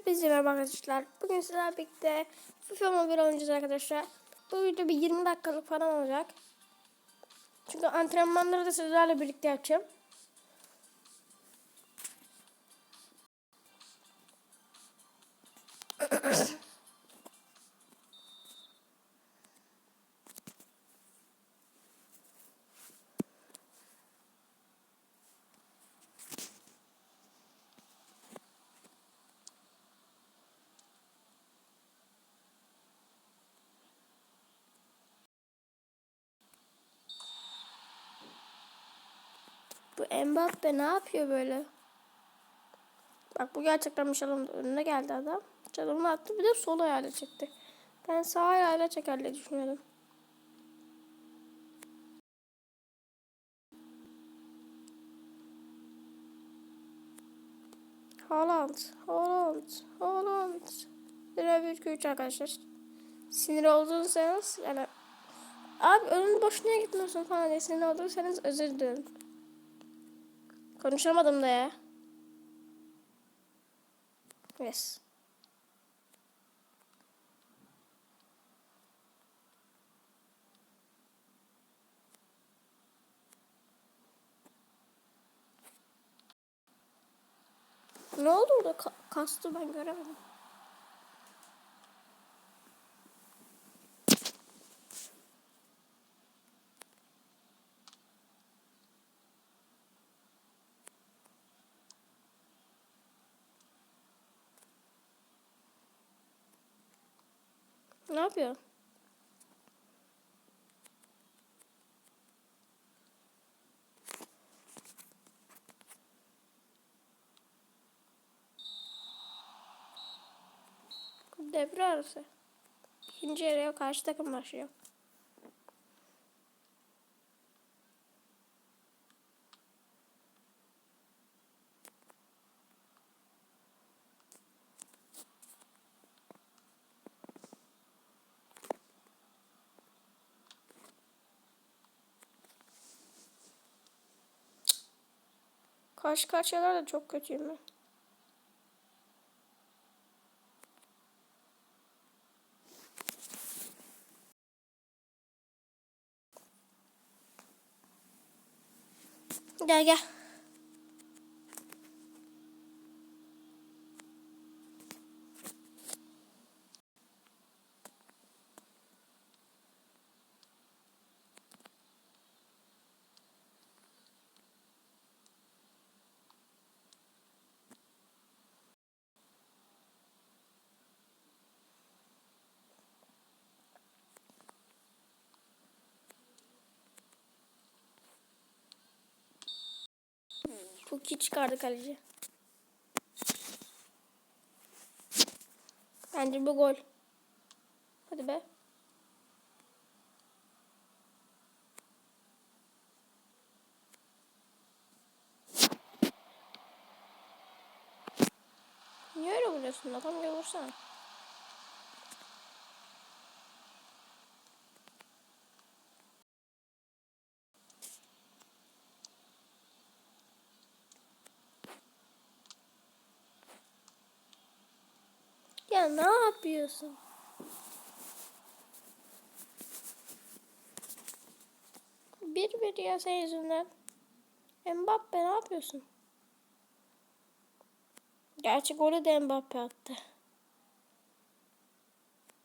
Hepinize merhaba arkadaşlar. Bugün sizlerle birlikte FIFA Mobile oynayacağız arkadaşlar. Bu video bir 20 dakikalık falan olacak. Çünkü antrenmanları da sizlerle birlikte yapacağım. Bu Mbappe ne yapıyor böyle? Bak bu gerçekten Michel'in önüne geldi adam. Çalımını attı bir de sol ayağıyla çekti. Ben sağ ayağıyla çeker diye düşünüyordum. Haaland, Haaland, Haaland. 1 1 3 arkadaşlar. Sinir olduysanız yani Abi önün boşuna gitmiyorsun falan diye sinir olduysanız özür dilerim. Konuşamadım da ya. Yes. Ne oldu orada? Ka- kastı ben göremedim. Ne yapıyor? Devre arası. İkinci yarıya karşı takım başlıyor. Karşı karşıyalar da çok kötüyüm ben. Gel gel. İyi çıkardı kaleci. Bence bu gol. Hadi be. Niye öyle vuruyorsun? Adam gibi. Ya ne yapıyorsun? Bir bir ya sen yüzünden. Mbappe ne yapıyorsun? Gerçi golü de Mbappe attı.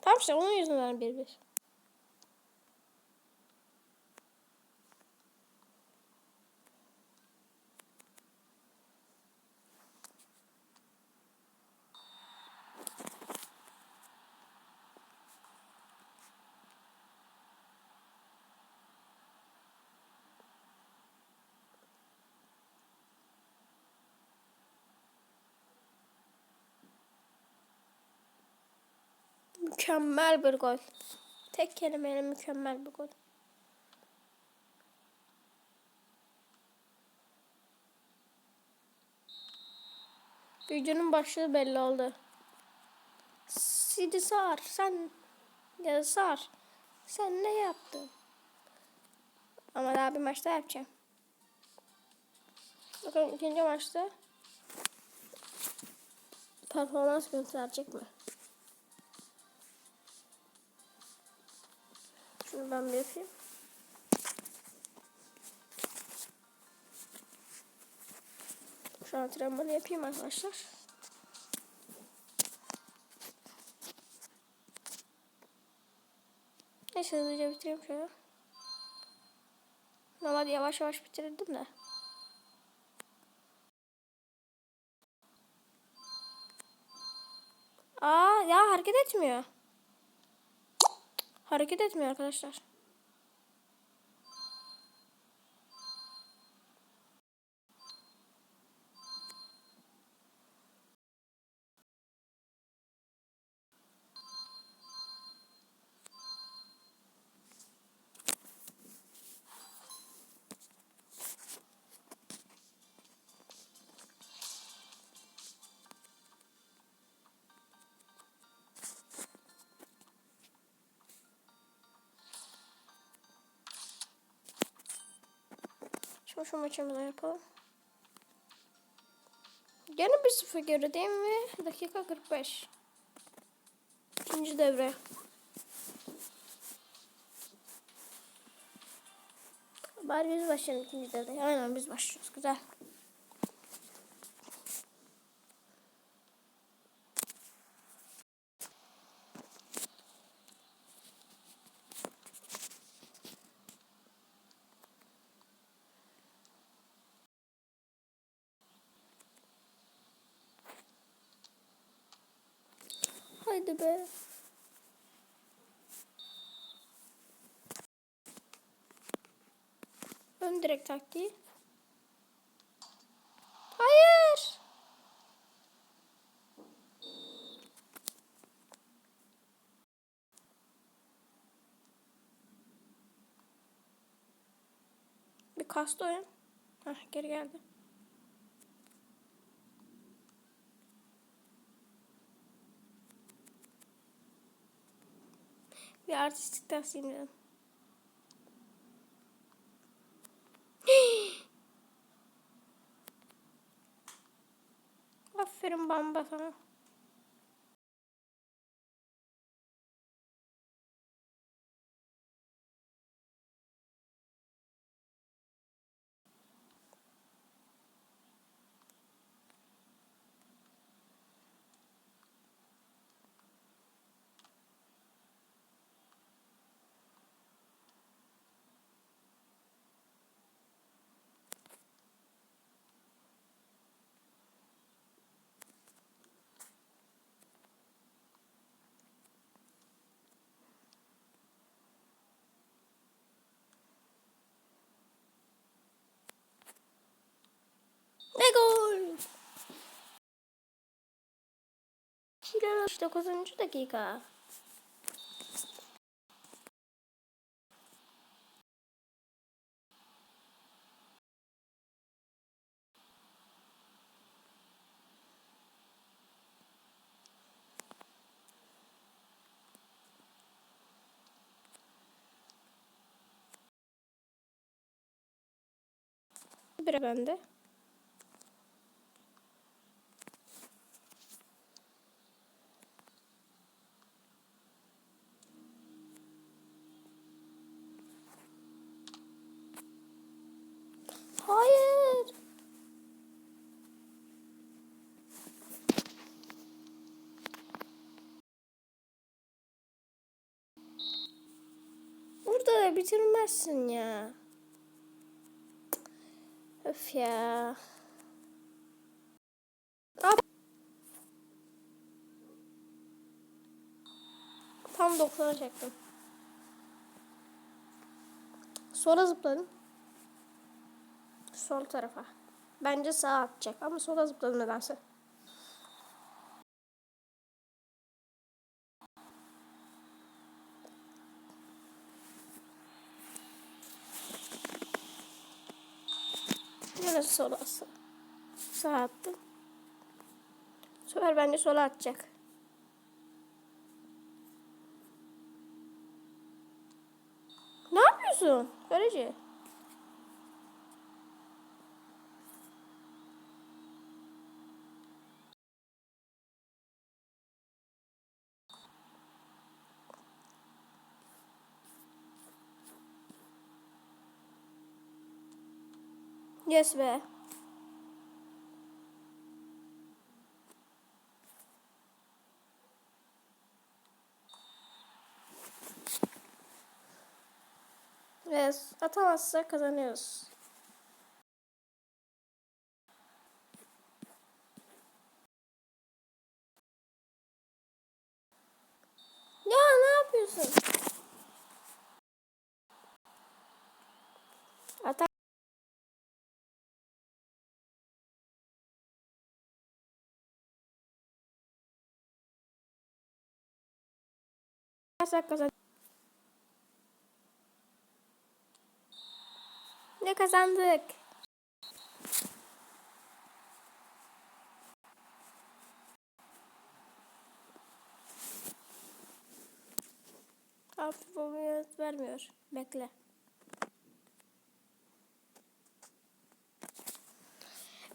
Tamam işte onun yüzünden bir bir. Mükemmel bir gol. Tek kelimeyle mükemmel bir gol. Videonun başlığı belli oldu. Sidi Sar sen ya Sar sen ne yaptın? Ama daha bir maçta yapacağım. Bakın ikinci maçta performans gösterecek mi? Şunu ben bir yapayım. Şu antrenmanı yapayım arkadaşlar. Neyse hızlıca bitireyim şöyle. Normalde yavaş yavaş bitirirdim de. Aa ya hareket etmiyor. Hareket etmiyor arkadaşlar. Şimdi şu maçımızı yapalım. Gene 1-0 gerideyim ve dakika 45. İkinci devre. Bari biz başlayalım ikinci devre. Aynen biz başlıyoruz. Güzel. Haydi be. Ön direkt taktiği. Hayır. Bir kastı oyun. Heh, geri geldi. Bir artistik tavsiyem dedim. Aferin bamba sana. 69. dakika. Bire bende. Bitirmezsin ya. Öf ya. Hop. Tam 90'a çektim. Sola zıpladım. Sol tarafa. Bence sağa atacak ama sola zıpladım nedense. Sola sağ. Attım. Bu sefer bence sola atacak. Ne yapıyorsun? Görece. Yes be. Yes. Atamazsa kazanıyoruz. Ya ne yapıyorsun? Atar. Kazan. Ne kazandık? Hafif olmuyor, vermiyor. Bekle.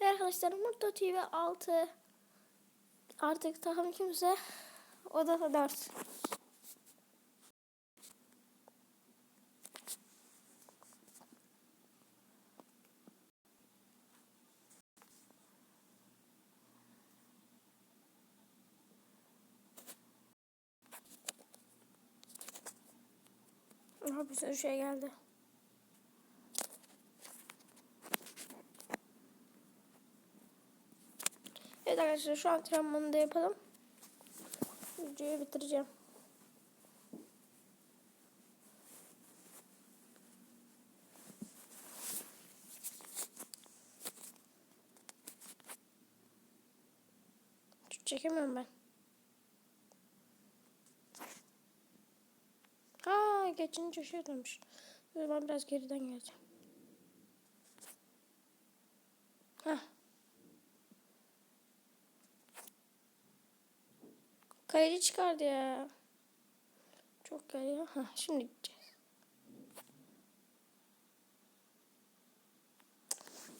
Ve arkadaşlar Mutlu TV 6 artık takım kimse o da 4. Aha bir sürü şey geldi. Evet arkadaşlar şu antrenmanı da yapalım. Videoyu bitireceğim. Çekemiyorum ben. Aa geçince şey demiş. Zaman biraz geriden geleceğim. Hah. Kaleci çıkardı ya. Çok geliyor. Ha şimdi gideceğiz.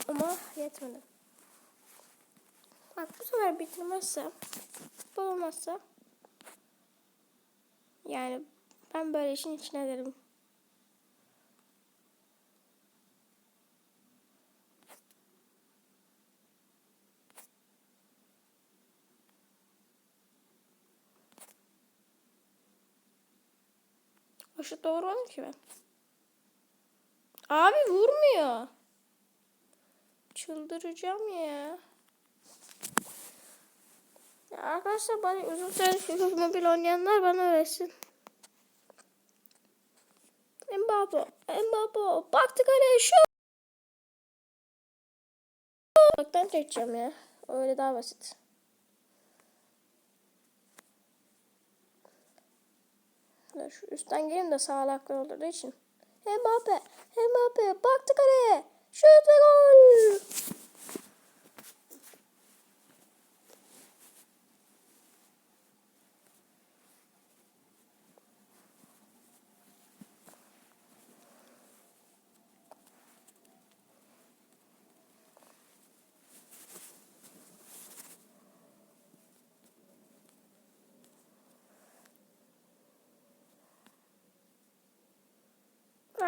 Ama yetmedi. Bak bu sefer bitirmezsem, bu olmazsa yani ben böyle işin içine derim. Şut doğru ki ben. Abi vurmuyor. Çıldıracağım ya. ya arkadaşlar bana uzun süre mobil oynayanlar bana öğretsin. Mbappe, Mbappe, baktı kaleye şu. Baktan çekeceğim ya. Öyle daha basit. Şu üstten gelin de sağlaklı olduğu için. Mbappe, Mbappe, baktı kaleye. Şut ve gol.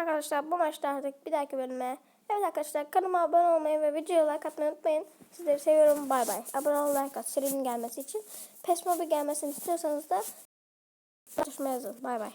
Arkadaşlar bu maçta artık bir dahaki bölüme. Evet arkadaşlar kanalıma abone olmayı ve videoya like atmayı unutmayın. Sizleri seviyorum. Bay bay. Abone ol like at serinin gelmesi için. PES gelmesini istiyorsanız da yazın. Bay bay.